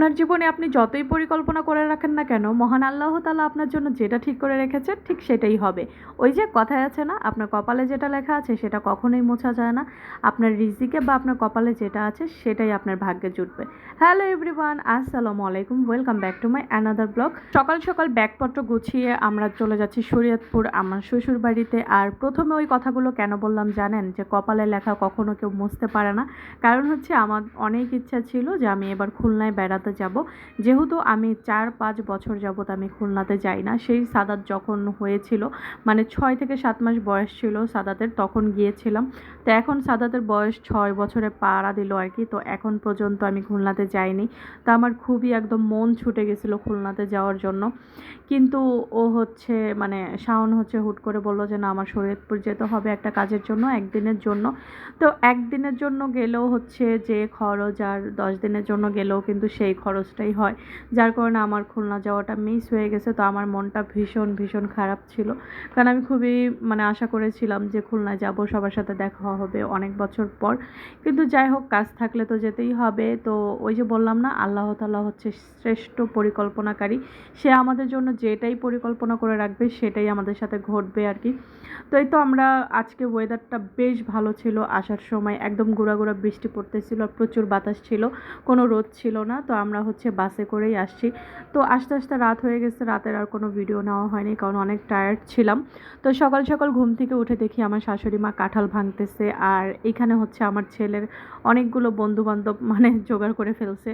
আপনার জীবনে আপনি যতই পরিকল্পনা করে রাখেন না কেন, মহান আল্লাহ তালা আপনার জন্য যেটা ঠিক করে রেখেছে ঠিক সেটাই হবে। ওই যে কথায় আছে না, আপনার কপালে যেটা লেখা আছে সেটা কখনোই মোছা যায় না। আপনার রিজিকে বা আপনার কপালে যেটা আছে সেটাই আপনার ভাগ্যে জুটবে। হ্যালো এভরিওয়ান, আসসালামু আলাইকুম, welcome back to my another vlog. সকাল সকাল ব্যাগপত্র গুছিয়ে আমরা চলে যাচ্ছি শরীয়তপুর, আমার শ্বশুর বাড়িতে আর প্রথমে ওই কথাগুলো কেন বললাম জানেন? যে কপালে লেখা কখনো কেউ মুছতে পারে না। কারণ হচ্ছে আমার অনেক ইচ্ছা ছিল যে আমি এবার খুলনায় বেড়াতে যাব। যেহেতু আমি চার, পাঁচ বছর যাবত আমি খুলনাতে যাই না, সেই সাদাত যখন হয়েছিল মানে ছয় থেকে সাত মাস বয়স ছিল সাদাতের, তখন গিয়েছিলাম। তো এখন সাদাতের বয়স ছয় বছরে পাড়া দিল আর কি, তো এখন পর্যন্ত আমি খুলনাতে যাইনি। তো আমার খুবই একদম মন ছুটে গেছিল খুলনাতে যাওয়ার জন্য। কিন্তু ও হচ্ছে মানে শাওন হচ্ছে হুট করে বলল যে, না, আমার শরীয়তপুর যেতে হবে একটা কাজের জন্য, একদিনের জন্য। তো একদিনের জন্য গেলেও হচ্ছে যে খরচ, আর দশ দিনের জন্য গেলেও কিন্তু সেই খরচটাই হয়। যার কারণে আমার খুলনা যাওয়াটা মিস হয়ে গেছে, তো আমার মনটা ভীষণ ভীষণ খারাপ ছিল। কারণ আমি খুবই মানে আশা করেছিলাম যে খুলনা যাব, সবার সাথে দেখা হবে অনেক বছর পর। কিন্তু যাই হোক, কাজ থাকলে তো যেতেই হবে। তো ওই যে বললাম না, আল্লাহ তালা হচ্ছে শ্রেষ্ঠ পরিকল্পনাকারী। সে আমাদের জন্য যেটাই পরিকল্পনা করে রাখবে, সেটাই আমাদের সাথে ঘটবে আর কি। তো এই তো আমরা, আজকে ওয়েদারটা বেশ ভালো ছিল, আসার সময় একদম গুঁড়া গুঁড়া বৃষ্টি পড়তেছিল, প্রচুর বাতাস ছিল, কোনো রোদ ছিল না। তো আমরা হচ্ছে বাসে করেই আসছি। তো আস্তে আস্তে রাত হয়ে গেছে, রাতের আর কোনো ভিডিও নেওয়া হয়নি কারণ অনেক টায়ার্ড ছিলাম। তো সকাল সকাল ঘুম থেকে উঠে দেখি আমার শাশুড়ি মা কাঁঠাল ভাঙতেছে আর এখানে হচ্ছে আমার ছেলের অনেকগুলো বন্ধু বান্ধব মানে জোগাড় করে ফেলছে।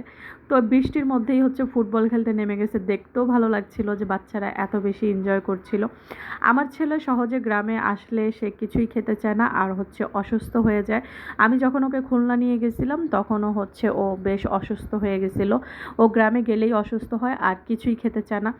তো বৃষ্টির মধ্যেই হচ্ছে ফুটবল খেলতে নেমে গেছে। দেখতেও ভালো লাগছিল যে বাচ্চারা এত বেশি এনজয় করছিল। আমার ছেলে সহজে গ্রামে আসলে সে কিছুই খেতে চায় না আর হচ্ছে অসুস্থ হয়ে যায়। আমি যখন ওকে খুলনা নিয়ে গেছিলাম তখনও হচ্ছে ও বেশ অসুস্থ হয়ে গেছিল। ও গ্রামে গেলেই অসুস্থ হয়, আর কিছুই খেতে চায় না।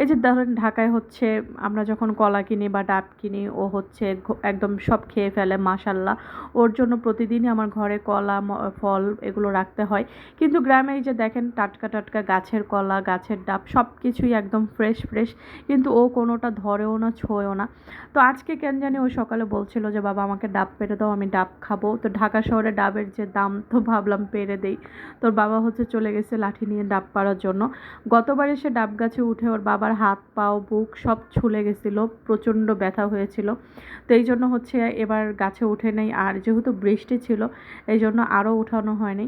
এই যে ধরেন ঢাকায় হচ্ছে আমরা যখন কলা কিনি বা ডাব কিনি, ও হচ্ছে একদম সব খেয়ে ফেলে, মাশাল্লাহ। ওর জন্য প্রতিদিনই আমার ঘরে কলা ফল এগুলো রাখতে হয়। কিন্তু গ্রামে এই যে দেখেন টাটকা টাটকা গাছের কলা, গাছের ডাব, সব কিছুই একদম ফ্রেশ ফ্রেশ কিন্তু ও কোনোটা ধরেও না, ছোঁয়ও না। তো আজকে কেন জানি ও সকালে বলছিল যে, বাবা, আমাকে ডাব পেরে দাও, আমি ডাব খাব। তো ঢাকা শহরে ডাবের যে দাম তো ভাবলাম পেরে দেই। তোর বাবা হচ্ছে চলে গেছে লাঠি নিয়ে ডাব পাড়ার জন্য। গতবারে সে ডাব গাছে উঠে ওর বাবার হাত, পাও, বুক সব ছুলে গেছিল, প্রচণ্ড ব্যথা হয়েছিল। তো এই জন্য হচ্ছে এবার গাছে উঠে নেই, আর যেহেতু বৃষ্টি ছিল, এই জন্য আরও উঠানো হয়নি।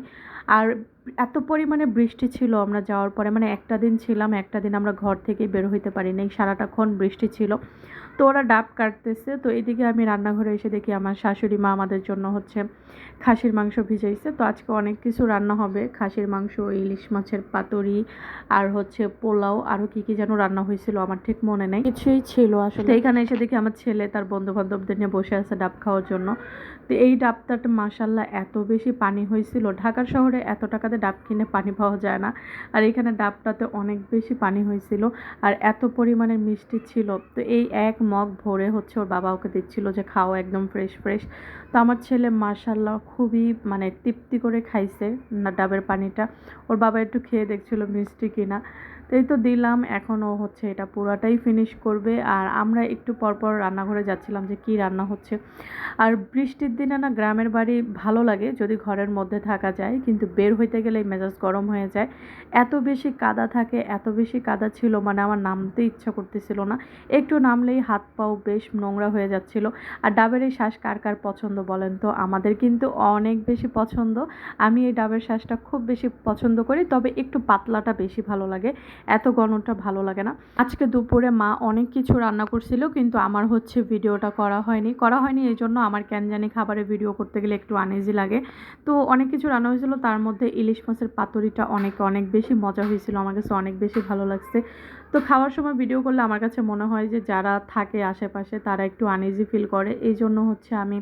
আর এত পরিমাণে বৃষ্টি ছিল আমরা যাওয়ার পরে মানে একটা দিন ছিলাম, একটা দিন আমরা ঘর থেকে বের হইতে পারিনি, সারাটাক্ষণ বৃষ্টি ছিল। তো ওরা ডাব কাটতেছে, তো এদিকে আমি রান্নাঘরে এসে দেখি আমার শাশুড়ি মা আমাদের জন্য হচ্ছে খাসির মাংস ভিজাইছে। তো আজকে অনেক কিছু রান্না হবে, খাসির মাংস, ইলিশ মাছের পাতুরি আর হচ্ছে পোলাও আরও কী কী যেন রান্না হয়েছিল আমার ঠিক মনে নেই। কিছুই ছিল আসলে। এখানে এসে দেখি আমার ছেলে তার বন্ধু বান্ধবদের নিয়ে বসে আছে ডাব খাওয়ার জন্য। তো এই ডাবটাতে মাসাল্লাহ এত বেশি পানি হয়েছিল ঢাকার শহরে এত টাকাতে ডাব কিনে পানি পাওয়া যায় না। আর এখানে ডাবটাতে অনেক বেশি পানি হয়েছিল আর এত পরিমাণে মিষ্টি ছিল। তো এই এক মগ ভরে হচ্ছে ওর বাবা ওকে দিচ্ছিল যে খাও একদম ফ্রেশ ফ্রেশ তো আমার ছেলে মার্শাল্লাহ খুবই মানে তৃপ্তি করে খাইছে ডাবের পানিটা। ওর বাবা একটু খেয়ে দেখছিল মিষ্টি কিনা। এই তো দিলাম এখনও হচ্ছে এটা পুরাটাই ফিনিশ করবে। আর আমরা একটু পরপর রান্নাঘরে যাচ্ছিলাম যে কি রান্না হচ্ছে। আর বৃষ্টির দিনে না গ্রামের বাড়ি ভালো লাগে যদি ঘরের মধ্যে থাকা যায়, কিন্তু বের হইতে গেলেই মেজাজ গরম হয়ে যায়। এত বেশি কাদা থাকে, এত বেশি কাদা ছিল মানে আমার নামতে ইচ্ছা করতেছিল না। একটু নামলেই হাত পাও বেশ নোংরা হয়ে যাচ্ছিল। আর ডাবের এই শ্বাস কার কার পছন্দ বলেন তো? আমাদের কিন্তু অনেক বেশি পছন্দ। আমি এই ডাবের শ্বাসটা খুব বেশি পছন্দ করি, তবে একটু পাতলাটা বেশি ভালো লাগে। এত গরমটা ভালো লাগে না। আজকে দুপুরে মা অনেক কিছু রান্না করছিল, কিন্তু আমার হচ্ছে ভিডিওটা করা হয়নি। করা হয়নি এই জন্য আমার কেন জানি খাবারের ভিডিও করতে গেলে একটু আনেজি লাগে। তো অনেক কিছু রান্না হয়েছিল, তার মধ্যে ইলিশ মাছের পাতুরিটা অনেক অনেক বেশি মজা হয়েছিল আমার কাছে অনেক বেশি ভালো লাগছে। তো খাওয়ার সময় ভিডিও করলে আমার কাছে মনে হয় যে যারা থাকে আশেপাশে তারা একটু আনইজি ফিল করে। এই জন্য হচ্ছে আমি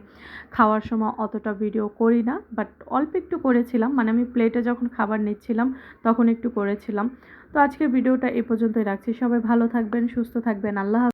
খাওয়ার সময় অতটা ভিডিও করি না বাট অল্প একটু করেছিলাম। মানে আমি প্লেটে যখন খাবার নিচ্ছিলাম, তখন একটু করেছিলাম। তো আজকের ভিডিওটা এ পর্যন্তই রাখছি। সবাই ভালো থাকবেন, সুস্থ থাকবেন। আল্লাহ।